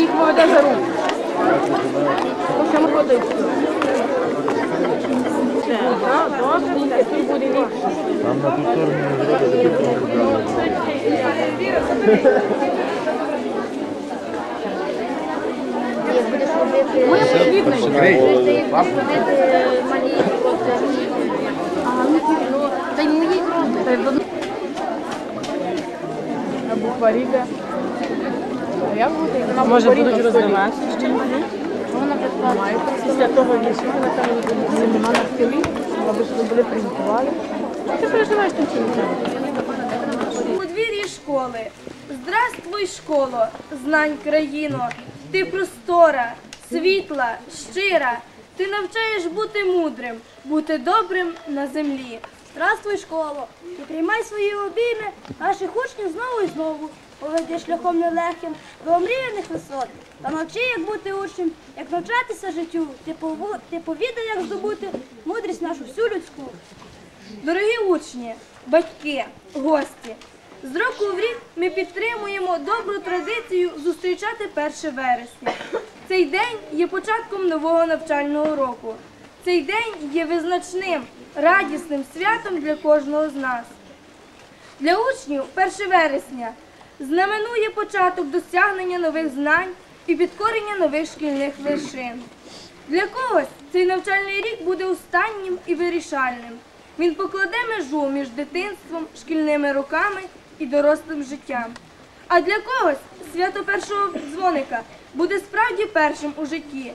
їх поведе за руку. Ось там ходить. Так, добре буде, тут буде ліпше. Там на ту сторону не зробили. Будеш робити Ми потрібні. робити малі хлопці. А ну ну, та й мої кроки. На букварі як буде? Може будуть на роздавати ще? Вона предполагає. Після того вісім, напевно, семена на столі, аби щоб були презентували. Ти переживаєш тим чим У двір'ї школи. Здравствуй, школо, знань країно. Ти простора, світла, щира. Ти навчаєш бути мудрим, бути добрим на землі. Здравствуй, школо, і приймай свої обійми наших учнів знову і знову. Поведи шляхом нелегким до омріяних висот. Та навчи, як бути учнем, як навчатися життю. Ти, ти повідай, як здобути мудрість нашу всю людську. Дорогі учні, батьки, гості, з року в рік ми підтримуємо добру традицію зустрічати 1 вересня. Цей день є початком нового навчального року. Цей день є визначним, радісним святом для кожного з нас. Для учнів 1 вересня знаменує початок досягнення нових знань і підкорення нових шкільних вершин. Для когось цей навчальний рік буде останнім і вирішальним. Він покладе межу між дитинством, шкільними роками і дорослим життям. А для когось свято першого дзвоника буде справді першим у житті.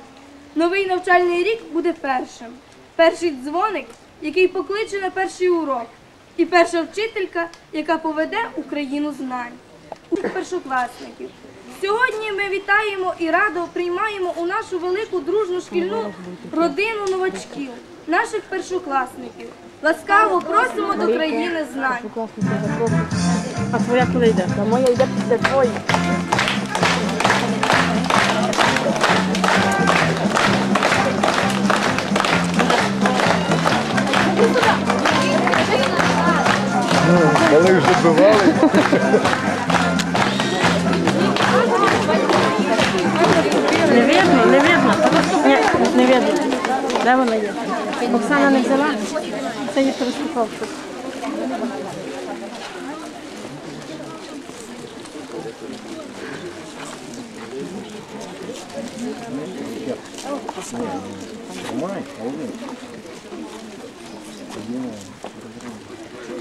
Новий навчальний рік буде першим. Перший дзвоник, який покличе на перший урок, і перша вчителька, яка поведе Україну знань. Першокласників. Сьогодні ми вітаємо і радо приймаємо у нашу велику дружну шкільну родину новачків, наших першокласників. Ласкаво просимо до країни знань. А твоя коли йде? Та моя йде після твої. Ну, коли вже бивали, Не видно, не видно. Ні, не видно. Де вона є? Оксана не взяла? Це її переступавка.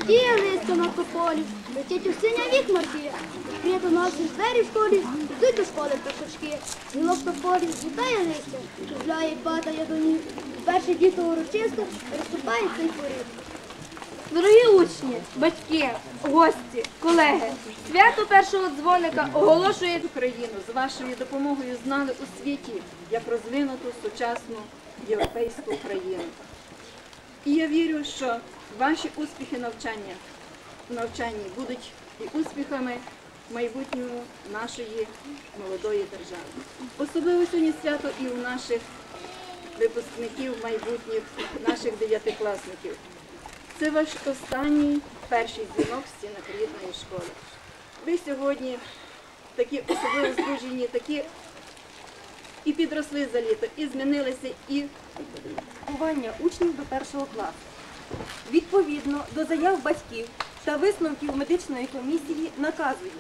Діє низько на тополі, летять у синя вік Маркія. Прийти наші двері в школі, йдуть до школи пташечки. Гілок тополі вітає листя, кружляє і падає до ніг. Перше діто урочисто розступає цей поріг. Дорогі учні, батьки, гості, колеги, свято першого дзвоника оголошує Україну з вашою допомогою знали у світі як розвинуту сучасну європейську країну. І я вірю, що ваші успіхи навчання в будуть і успіхами майбутнього нашої молодої держави. Особливо сьогодні свято і у наших випускників майбутніх, наших дев'ятикласників. Це ваш останній перший дзвінок в стінах рідної школи. Ви сьогодні такі особливо збуджені, такі і підросли за літо, і змінилися, і учнів до першого класу. Відповідно до заяв батьків та висновків медичної комісії наказую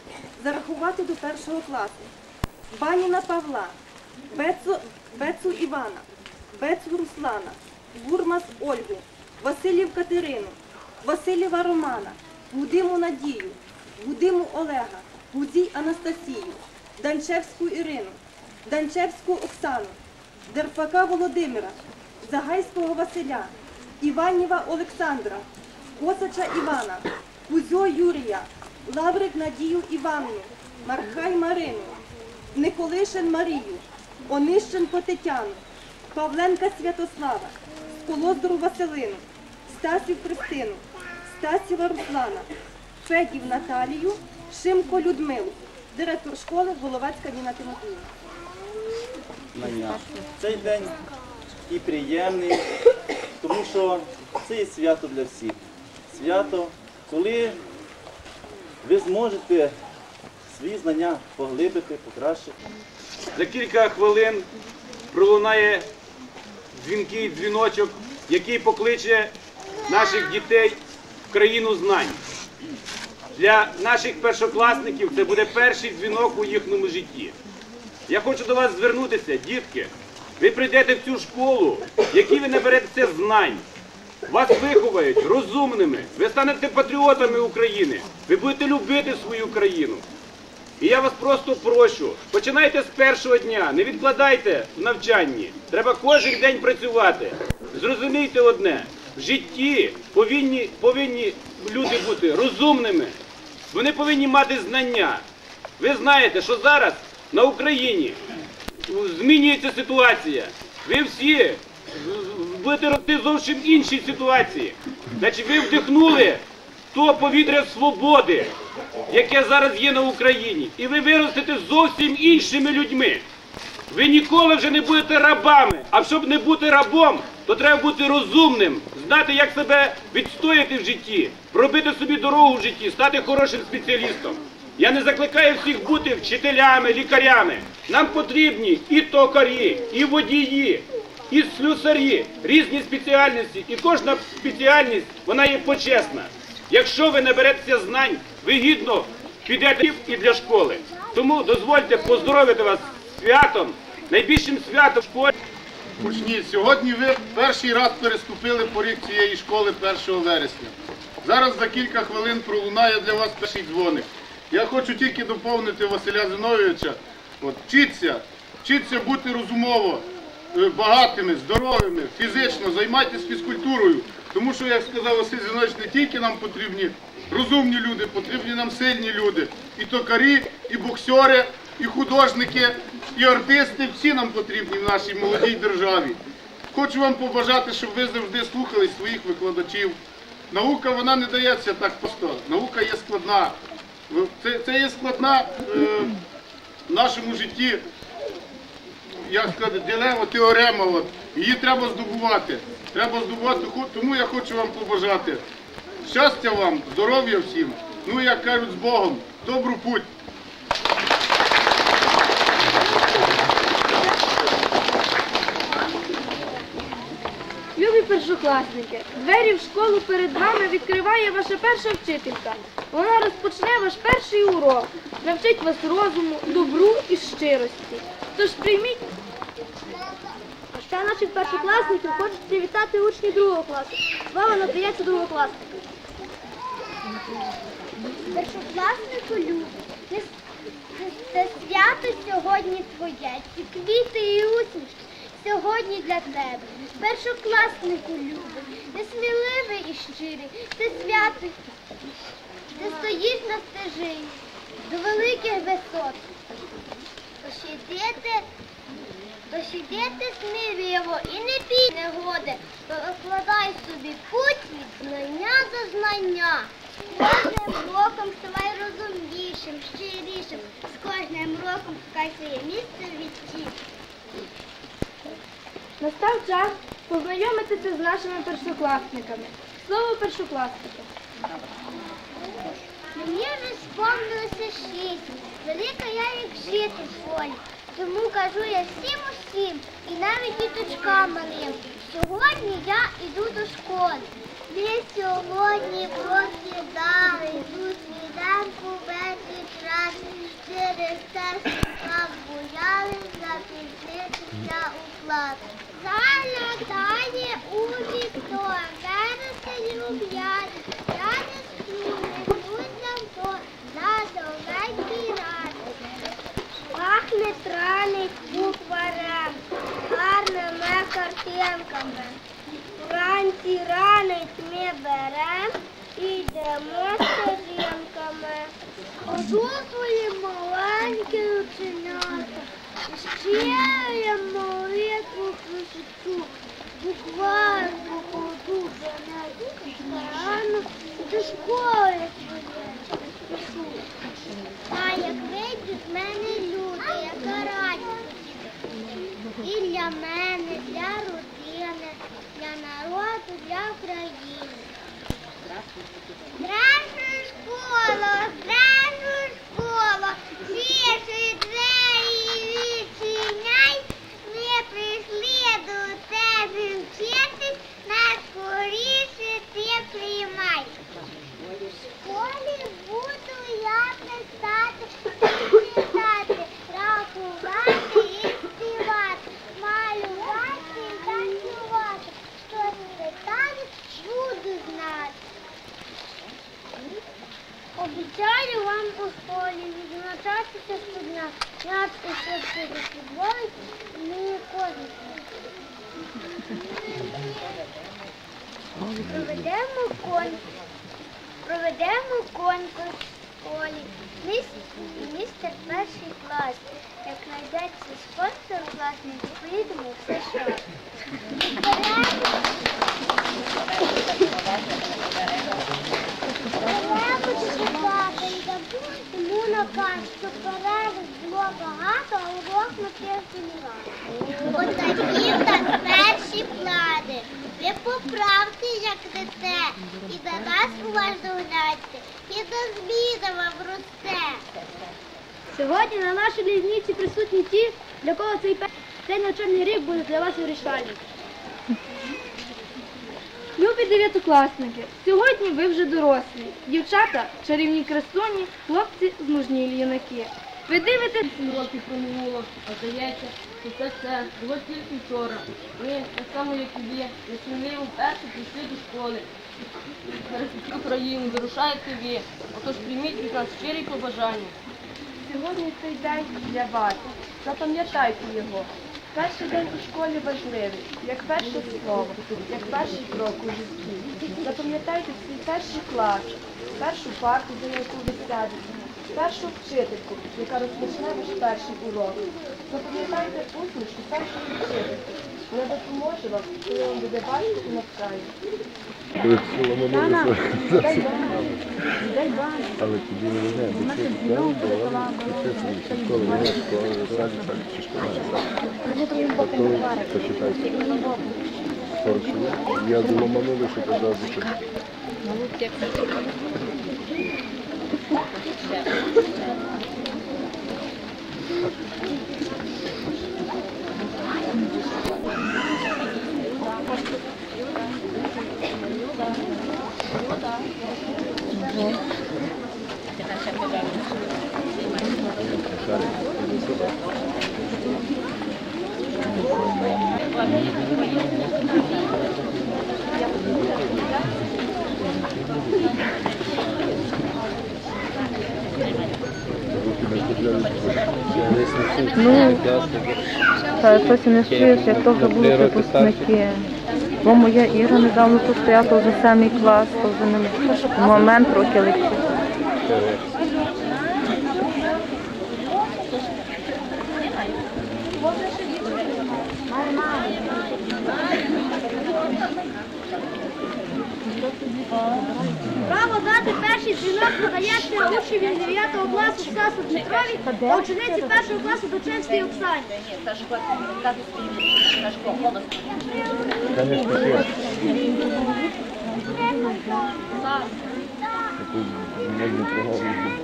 зарахувати до першого класу Баніна Павла, Бецу, Бецу Івана, Бецу Руслана, Гурмас Ольгу, Василів Катерину, Василєва Романа, Гудиму Надію, Гудиму Олега, Гудзій Анастасію, Данчевську Ірину, Данчевську Оксану, Дерпака Володимира, Загайського Василя, Іванєва Олександра, Косача Івана, Кузьо Юрія, Лаврик Надію Іванну, Мархай Марину, Николишин Марію, Онищенко Тетяну, Павленка Святослава, Сколоздру Василину, Стасів Христину, Стасєва Руслана, Федів Наталію, Шимко Людмилу, директор школи Головацька Ніна Тимофіївна. Цей день і приємний, тому що це є свято для всіх. Свято, коли ви зможете свої знання поглибити, покращити. за кілька хвилин пролунає дзвінкий дзвіночок, який покличе наших дітей в країну знань. Для наших першокласників це буде перший дзвінок у їхньому житті. Я хочу до вас звернутися, дітки. Ви прийдете в цю школу, в якій ви наберетеся знань. Вас виховають розумними, ви станете патріотами України, ви будете любити свою країну. І я вас просто прошу, починайте з першого дня, не відкладайте в навчанні. Треба кожен день працювати. Зрозумійте одне, в житті повинні, повинні люди бути розумними, вони повинні мати знання. Ви знаєте, що зараз на Україні змінюється ситуація. Ви всі будете рости зовсім іншій ситуації. Значить, ви вдихнули то повітря свободи, яке зараз є на Україні, і ви виростете зовсім іншими людьми. Ви ніколи вже не будете рабами. А щоб не бути рабом, то треба бути розумним, знати, як себе відстояти в житті, пробити собі дорогу в житті, стати хорошим спеціалістом. Я не закликаю всіх бути вчителями, лікарями. Нам потрібні і токарі, і водії, і слюсарі, різні спеціальності. І кожна спеціальність вона є почесна. Якщо ви наберетеся знань, ви гідно підете і для школи. Тому дозвольте поздоровити вас святом, найбільшим святом школі. Учні, сьогодні ви перший раз переступили поріг цієї школи 1 вересня. Зараз за кілька хвилин пролунає для вас перший дзвоник. Я хочу тільки доповнити Василя Зиновійовича. От, вчіться, вчіться бути розумово, багатими, здоровими, фізично, займайтесь фізкультурою. Тому що, як сказав Василь Зиновійович, не тільки нам потрібні розумні люди, потрібні нам сильні люди. І токарі, і боксери, і художники, і артисти, всі нам потрібні в нашій молодій державі. Хочу вам побажати, щоб ви завжди слухали своїх викладачів. Наука вона не дається так просто. Наука є складна. Це, це є складна е, в нашому житті, як сказати, дилема, теорема. От. Її треба здобувати. Треба здобувати, тому я хочу вам побажати. Щастя вам, здоров'я всім. Ну, як кажуть, з Богом, добру путь. Любі першокласники, двері в школу перед вами відкриває ваша перша вчителька. Вона розпочне ваш перший урок, навчить вас розуму, добру і щирості. Тож прийміть А ще наших першокласників хочуть привітати учні другого класу. З вами надається другокласник. Першокласнику любить. Це, це, це свято сьогодні твоє. Ці квіти і усмішки сьогодні для тебе. Першокласнику любить. Ти сміливий і щирий. Ти святий. Ти стоїш на стежині до великих висот. Пощадити, пощадити сміливо і не бій негоди. Розкладай собі путь від знання до знання. З кожним роком ставай розумнішим, щирішим. З кожним роком шукай своє місце в житті. Настав час познайомитися з нашими першокласниками. Слово першокласника. Мені вже сповнилося шість. Велика я як жити в школі. Тому кажу я всім усім, і навіть діточкам малим. Сьогодні я йду до школи. Ми сьогодні прокидали, йдуть свіданку ввечері час. Через те, що бояли, запізнитися у клас. Залятає у вікно, Свої маленькі ученята, ще я молитву пишу, буквально ходу до рано до школи пишу. А як вийдуть в мене люди, яка радість. І для мене, для родини, для народу, для України. Здравствуй, школа, здравствуй, Yeah. Обіцяю вам у школі відзначатися щодня. Нас усе це дозволить мені кожен. Проведемо конкурс. Проведемо конкурс в школі. Містер перший клас. Як знайдеться спонсор власний, поїдемо в США. Беремо наказ, що перерив було багато, а урок на тиждень раз. Отакі нас перші плани. Ви поправте, як дете, і на нас уважно гляньте, і до зміна вам росте. Сьогодні на нашій лізниці присутні ті, для кого цей пе- цей навчальний рік буде для вас вирішальним. Любі дев'ятокласники, сьогодні ви вже дорослі. Дівчата чарівні красуні, хлопці змужні юнаки. Ви дивитесь років проминуло, а здається, що це все було тільки вчора. Ми, так само як і ви, несміливо вперше прийшли до школи. Перед всю країну вирушаєте ви, отож прийміть від нас щирі побажання. Сьогодні цей день для вас. Запам'ятайте його. Перший день у школі важливий, як перше слово, як перший крок у житті. Запам'ятайте свій перший клас, першу парту, за яку ви сядете, першу вчительку, яка розпочне ваш перший урок. Запам'ятайте усмішку першої вчительки. Вона допоможе вам, коли вам буде важко і навчання. Але тоді не знаю, бо це там була вчитель школи, не школи, саді, саді, чи школа, посчитайте. 40. Я до ламанулися, казав, що Ну, та щось не чуєш, як то вже будуть випускники. Бо моя Іра недавно тут стояла, то вже самий клас, то вже не момент роки легкі. Право дати перший дзвінок надається учневі 9 класу Стасу Дмитрові та учениці першого класу Дочинській Оксані. Конечно, все. Таку модну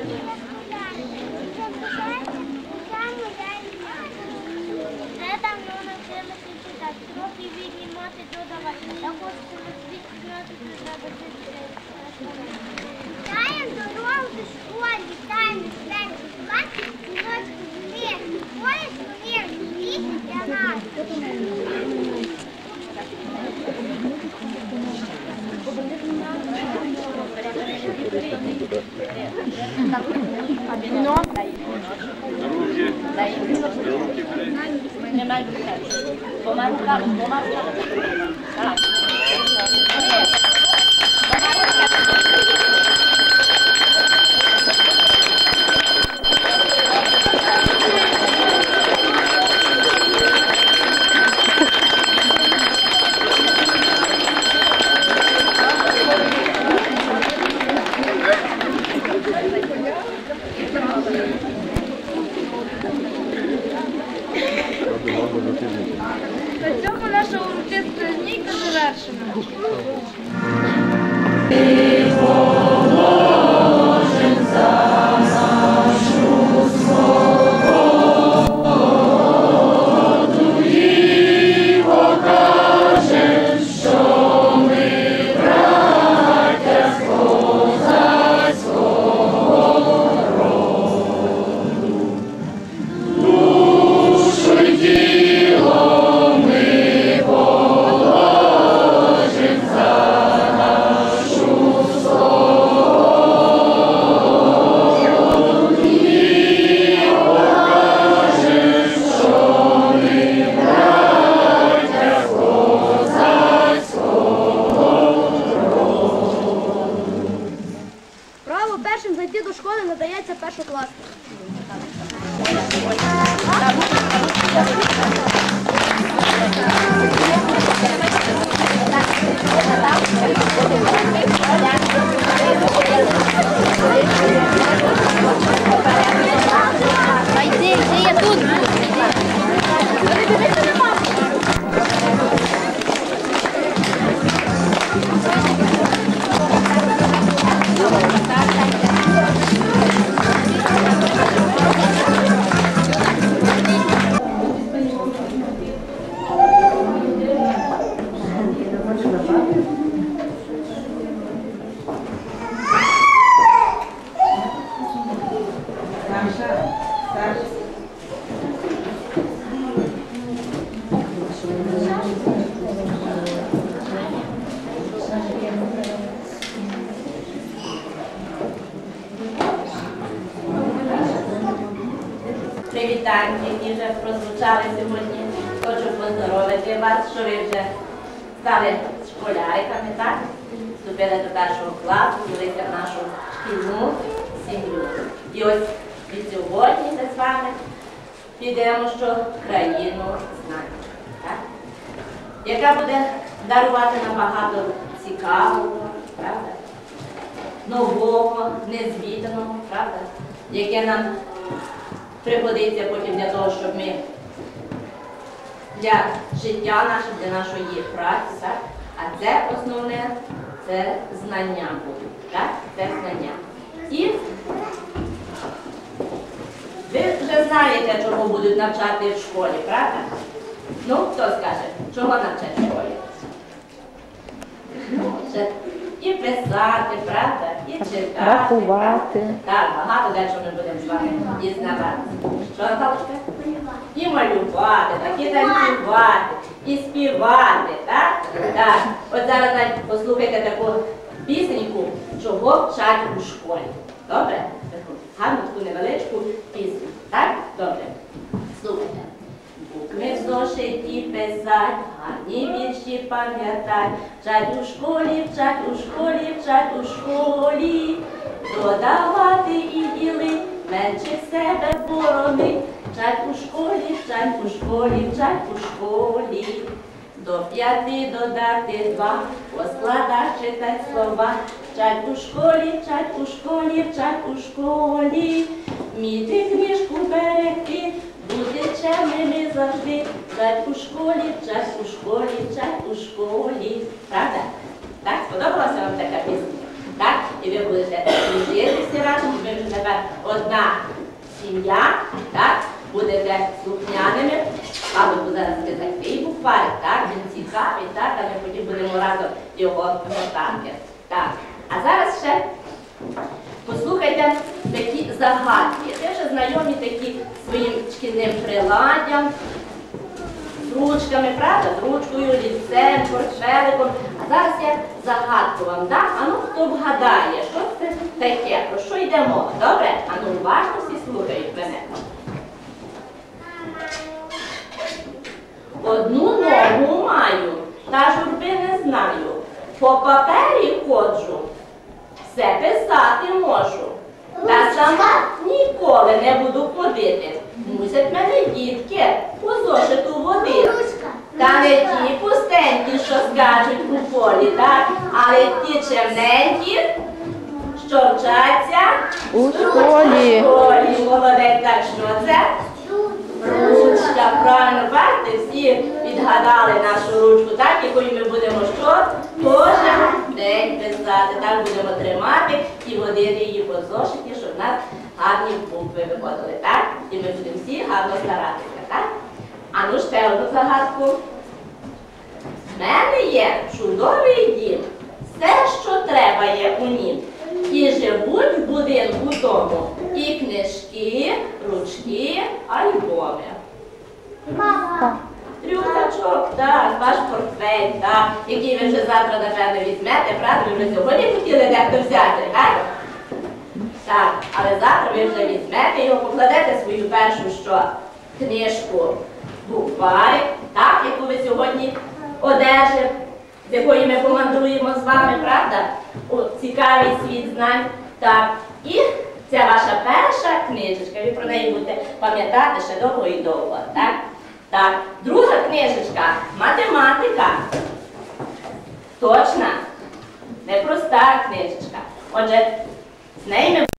Paris. Зайти до школи надається перший Йди, йди, я тут буду. Що ви вже стали школяриками, так? Вступили до першого класу, взялися в нашу шкільну сім'ю. І ось від сьогодні ми з вами підемо, що країну знань, яка буде дарувати нам багато цікавого? Нового, незвіданого? Яке нам пригодиться потім для того, щоб ми для життя нашого, для нашої праці, так? А це основне це знання будуть, так? Це знання. І ви вже знаєте, чого будуть навчати в школі, правда? Ну, хто скаже, чого навчать в школі? Ну, ще і писати, правда, і читати. Рахувати. Так, багато далі ми будемо з вами дізнавати. Що, Наталочка? І малювати, так, і танцювати, і співати, так? Так. От зараз навіть послухайте таку пісеньку, чого вчать у школі. Добре? Таку гарну таку невеличку пісню. Так? Добре. Слухайте. Букви в зошиті писать, гарні вірші пам'ятай, вчать у школі, вчать у школі, вчать у школі, додавати і діли, менше себе борони, вчать у школі, вчать у школі, вчать у школі. До п'яти додати два, поскладав читать слова, вчать у школі, вчать у школі, вчать у школі, вміти книжку берегти, бути чемними завжди, вчать у школі, вчать у школі, вчать у школі. Правда? Так, сподобалася вам така пісня? Так? І ви будете жити всі разом, ви вже тепер одна сім'я, так? Будете слухняними, мабуть, зараз ви такий букварик, так? Він цікавий, так? А ми потім будемо разом його гортати. Так. А зараз ще послухайте такі загадки. Ви вже знайомі такі своїм шкільним приладдям, ручками, правда? Ручкою, ліцем, портфеликом. А зараз я загадку вам дам. А ну хто вгадає, що це таке, про що йде мова? Добре? А ну уважно всі слухають мене. Одну ногу маю, та журби не знаю. По папері ходжу, все писати можу. Та сама ніколи не буду ходити. Мусять мене дітки по зошиту водити. Та не ті пустенькі, що скачуть у полі, так? Але ті чемненькі, що вчаться У школі. у школі. Молодець, так що це? Ручка, правильно, бачите, всі відгадали нашу ручку, так, якою ми будемо що? Кожен день писати. Так будемо тримати і водити її по зошиті, щоб в нас гарні букви виходили, так? І ми будемо всі гарно старатися, так? А ну ще одну загадку. В мене є чудовий дім, все, що треба є у нім. І живуть в будинку тому і книжки, ручки, альбоми. Рюкзачок, так, ваш портфель, так, який ви вже завтра, напевно, візьмете, правда, ви вже сьогодні хотіли дехто взяти, так? Так, але завтра ви вже візьмете його, покладете свою першу що? Книжку, букварик, так, яку ви сьогодні одержите, з якою ми помандруємо з вами, правда? У цікавий світ знань Так, і це ваша перша книжечка. Ви про неї будете пам'ятати ще довго і довго. Так? Так, друга книжечка математика. Точна, непроста книжечка. Отже, з нею ми